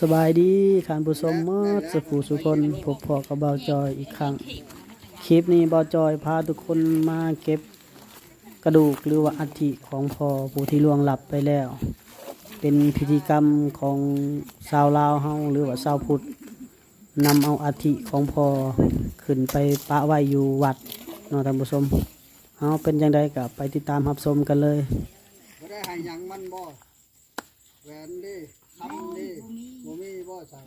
สบายดีท่านผู้ชมเมื่อสุขูสุคนพบพอกับเบาจอยอีกครั้ง คลิปนี้เบาจอยพาทุกคนมาเก็บกระดูกหรือว่าอัฐิของพ่อผู้ที่ล่วงลับไปแล้ว เป็นพิธีกรรมของชาวลาวเฮาหรือว่าชาวพุทธนำเอาอัฐิของพ่อขึ้นไปปะไว้อยู่วัดเนาะท่านผู้ชมเฮาเป็นจังไดก็ไปติดตามรับชมกันเลยบ่ได้ให้ยังมันบ่แหวนดิคำดิบ่มีบ่ใส่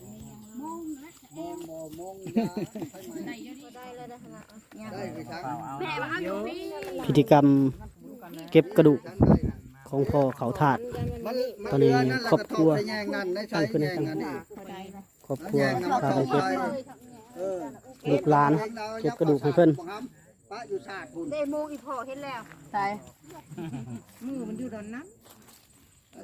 มงมงบ่มงยาใช่ไหมได้ไปทั้ง พิธีกรรมเก็บกระดูกทั้งได้ของพ่อเขาถาดมันตอนนี้มัเรืครอบครัวแล้วก็ทอดไปแยงนั่นได้ใช้แยงนั่นนี่ครอบครัวแยงน้ำพาเข้าไปไปเก็บเออลูกหลานเก็บกระดูกให้เพิ่นปะอยู่ชาติพุ่นเดโมงอีพอเห็นแล้วใช่มือมันอยู่ตอนนั้น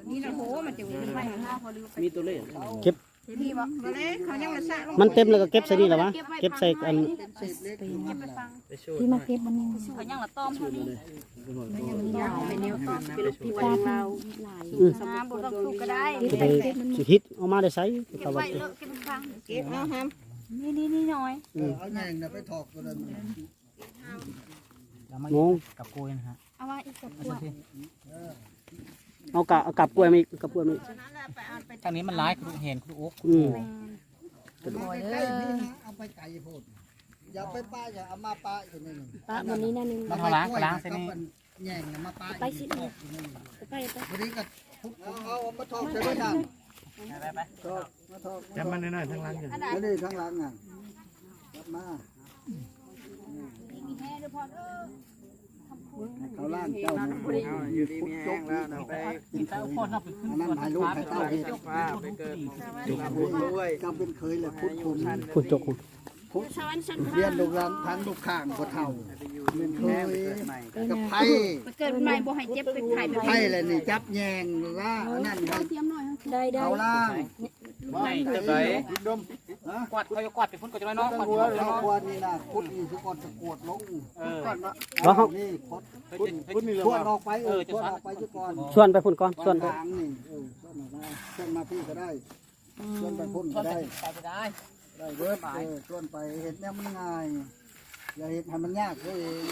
นี่นะโหมันจะวิ่งไปหาหน้าพอลืมไปมีตัวเลขเก็บ พี่บอกมาเลยเขายังมาสะลงมันเต็มแล้วก็เก็บใส่นี่แหละวะเก็บใส่อันสิบเล็กที่มาเก็บมันเขายังละต้อมเท่านี้เป็นแนวต้อมเป็นลูกที่วันเราสมาบุต้องสู้ก็ได้จะไปสิฮิตเอามาได้ใส่เก็บไว้เลิกเก็บฟังเก็บเอาฮัมนี่นี่นี่น้อยเอาแยงนะไปถอกตัวนั้นงงกับกยนะฮะเอาไว้อีกสักขว เอากะเอากับกล้วยมาอีกกับกล้วยมาอีกทางนี้มันร้ายคุณเห็นคุณอุ๊บอืมมาใกล้ๆนี่นะเอาไปไก่โพดอย่าไปป้าอย่าเอามาป้าอยู่นี่ปะวันนี้นั่นนึงต้องมาล้างล้างเส้นนี้แย่งน่ะมาป้าไปสิถอกอยู่นี่ไปไปวันนี้ก็ทุบเอาเอามาถอกใช่ไหมท่านไปไปถอกมาถอกจำมันหน่อยทางหลังกันแล้วนี่ข้างหลังอะกลับมา เขาล่างเจ้านะอยู่พุทธจกแล้วนะไปกินข้าวโพดนอกไปขึ้นอันนั้นให้ลูกให้เต้าเห็ดว่าไปเกิดด้วยก็เป็นเคยแหละพุทธคุณพูดจกพุทธเรียนลูกหลานพันลูกข้างก็เท่าเป็นเคยกับไพ่เกิดใหม่บ่ให้เจ็บเป็นไข่เป็นไพ่เลยนี่จับแยงล่าอันนั้นให้ได้ได้เขาล่างไม่จะไป กวาดเขาจะกวาดไปพุ่นก็จะไม่น้องกวาดหัวไปเราน้องควรนี่นะพุทธนี่คือก่อนจะกวดลงเออแล้วเขานี่พดพุทธพุทธชวนออกไปเออชวนออกไปจุก่อนชวนไปพุ่นก่อนชวนไปทางนี่เออชวนออกมาชวนมาพี่ก็ได้ชวนไปพุ่นก็ได้ไปไปได้ได้เวิร์ดเออชวนไปเห็ดเนี่ยมันง่ายอย่าเห็ดให้มันยากตัวเอง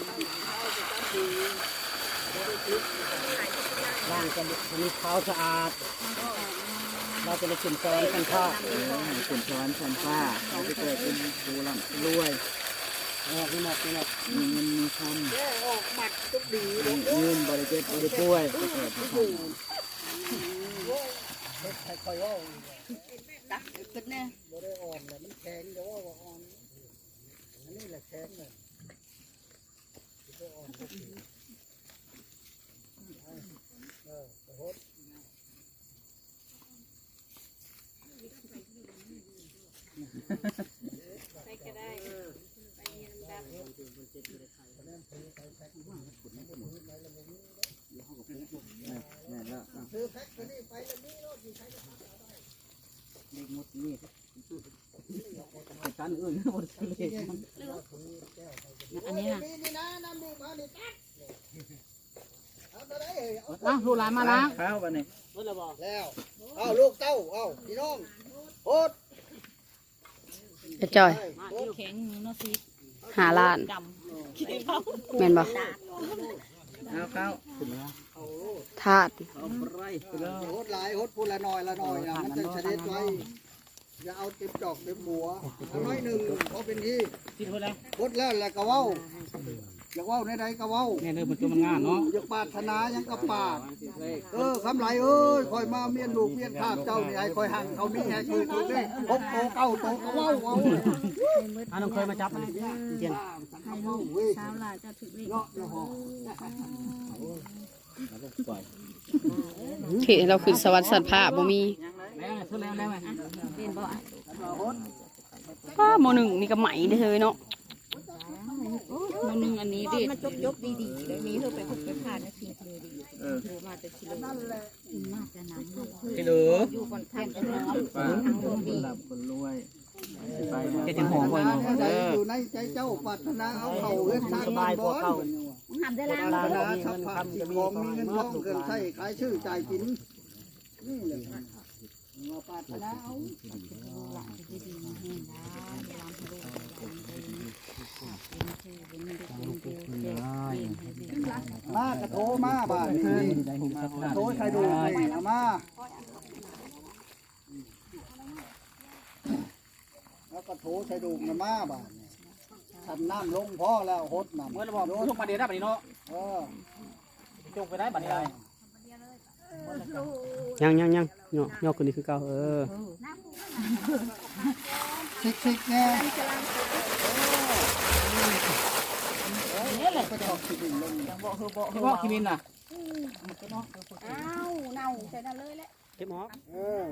ล้างกันมีขาวสะอาด เราจะได้ขึ้นซอยกันข้าวขุนสวรรค์ชันฟ้าเขาจะเกิดเป็นดูลำรวยออกนี่หมดนี่หมดมีเงินมีคำออกบัตรทุกดียืนบริเจ็บบริป่วยก็เกิดเป็นคำใครๆว่าตักขึ้นแน่บ่ได้อ่อนแต่มันแข็งเดี๋ยวว่าอ่อนอันนี้แหละแข็งเลยเออโอ้โหนี่ แล้วซื้อแพ็คตัวนี้ไปแล้วนี่รถอยู่ใช้เด็กหมดนี่การอื่นหมดเลยอันนี้นะนี่นี่นะน้ำดื่มเอานี่ตัดเอาตัวไหนเอาล้างลูกหลานมาล้าง ข้าวไปนี่แล้วเอาลูกเต้า เอาพี่น้องโอ๊ต จะจอยแข็งเนาะสิหาล้านดแม่นบ่เอาข้าวถาดเอาไรไปเลยโอ๊ตหลายโอ๊ตพูละน้อยละน้อยนะมันจะเฉด็จไว้อย่าเอาเต็มดอกเต็มบัวเอาน้อยหนึ่งเพราะเป็นที่กินเท่าไรพดแล้วแหละก็ว้า อยากเว้าในใดก็เว้าเนี่ยเดินมันตัวมันงานเนาะอยากปรารถนาหยังก็ปากเออคำไหลเอ้ยคอยมาเมียนลูกเมียนข้าบเจ้านี่ไอ้คอยหังเขามีไอ้คือถูกนี่พบโตเก้าโตก็เว้าเว้าอ่าน้องเคยมาจับมันเทียนเว้ยำเช้าลาจะถึงเลยเนาะเนาะเขตเราขึ้นสวรรค์สัตว์ผ้าบ่มีแล้วทุแล้วแล้วไงเป็นบ่ป้าโมหนึ่งนี่ก็ไหมได้อเธอเนาะ มันนึงอันนี้ดิมันจบจบดีๆแล้วมีเธอไปพบไปผ่านนะทีเลยดีเออมาแต่ทีเลยน่าจะนำที่เหลืออยู่ก่อนท่านจะนำทางลงดีคนรวยแกจึงหอมไว้เนาะใจเอออยู่ในใจเจ้าปรารถนาเอาเขาเฮ็ดสร้างสบายกว่าเก่าทำได้แล้วปรารถนาทรัพย์สินของมีเงินทองเกินใช้ขายชื่อจ่ายกินนี่เลยมาปาดไปแล้วหลังจะดีๆแห้งได้ากระโถมาบ้านนี่กระโถใครดูนี่เอามาแล้วกระโถใช้ดูมามาบ้านนี่ทำน้ำลงพ่อแล้วหดน้ำเมื่อเราบอกลงมาเดียวได้บัดนี้เนาะเออจงไปได้บัดนี้ได้ยังยังยังโยกโยกขึ้นนี่คือเก่าเออซิกซิกเนี่ย ก็จะออกสิลงพี่บอกคิมินน่ะเก็บหมอกเออ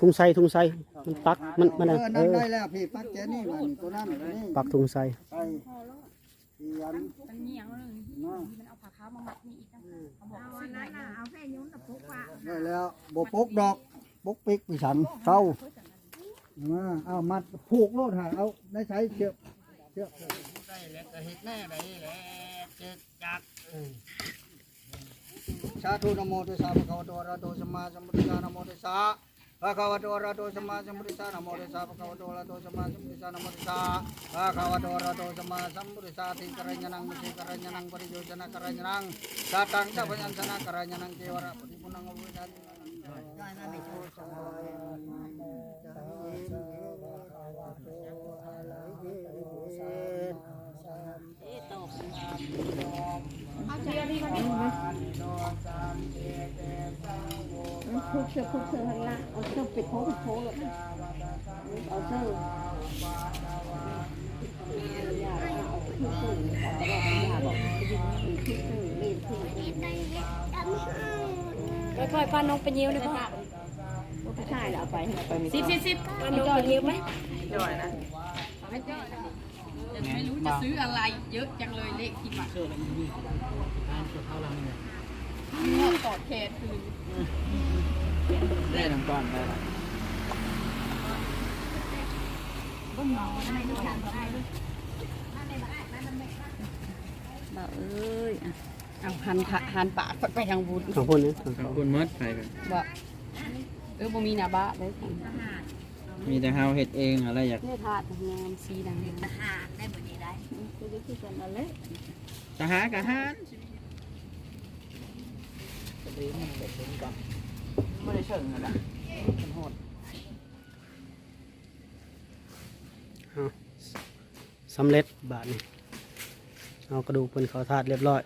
ถุงใส่ถุงใส่มันปักมันมันเออะอเอนั่นอได้แล้วพี่ปักแกนี่มันตัวนั้นนี่ปักถุงใส่ไปเขียนนะได้แล้วบปุกดอกปุกปิกปีฉันเศร้ามาเอามัดผูกโลดหาเอาได้ใช้เชือกเชือกได้ แล้วก็เห็ดแน่ได้แล้วเจ็ดจักสาธุนโมตัสสะภะคะวะโตอะระหะโตสัมมาสัมพุทธัสสะนโมตัสสะภะคะวะโตอะระหะโตสัมมาสัมพุทธัสสะนโมตัสสะภะคะวะโตอะระหะโตสัมมาสัมพุทธัสสะนโมตัสสะภะคะวะโตอะระหะโตสัมมาสัมพุทธัสสะติกรัญญนังมิสิกรัญญนังปริโยชนะกรัญญนังสัตตังสัพพัญชนะกรัญญนังเทวระปฏิปุณังอวิชาตินั คุกเสือคุกเสือข้างล่างเอาเสือปิดโพปิดโพเลยเอาเสือค่อยๆพาน้องไปเยี่ยวเลยพ่อผู้ชายเราเอาไปไปม่สิบสิบสิบพาน้องไปเยี่ยวไหมจ่อยนะไม่รู้จะซื้ออะไรเยอะจังเลยเลขที่มาเชื่ออะไรนี่ทานตัวเท่าลังนี่ต่อเขตคือ ได้ทั้งก้อนได้บ่เอ้ยเอาหันขาหันปากไปทางบุญสองคนนี้ขอบคุณมดไปกันบ่เออบ่มีหน้าบ้าเลยมีแต่เฮาเฮ็ดเองอะไรอยากเนี่ยถาดงามสีดังคือกันนั่นแหละทหารกะหารไม่ได้ เชิงนะเป็นโหดสำเร็จบาทนี่เอากระดูกเป็นเขาถาดเรียบร้อย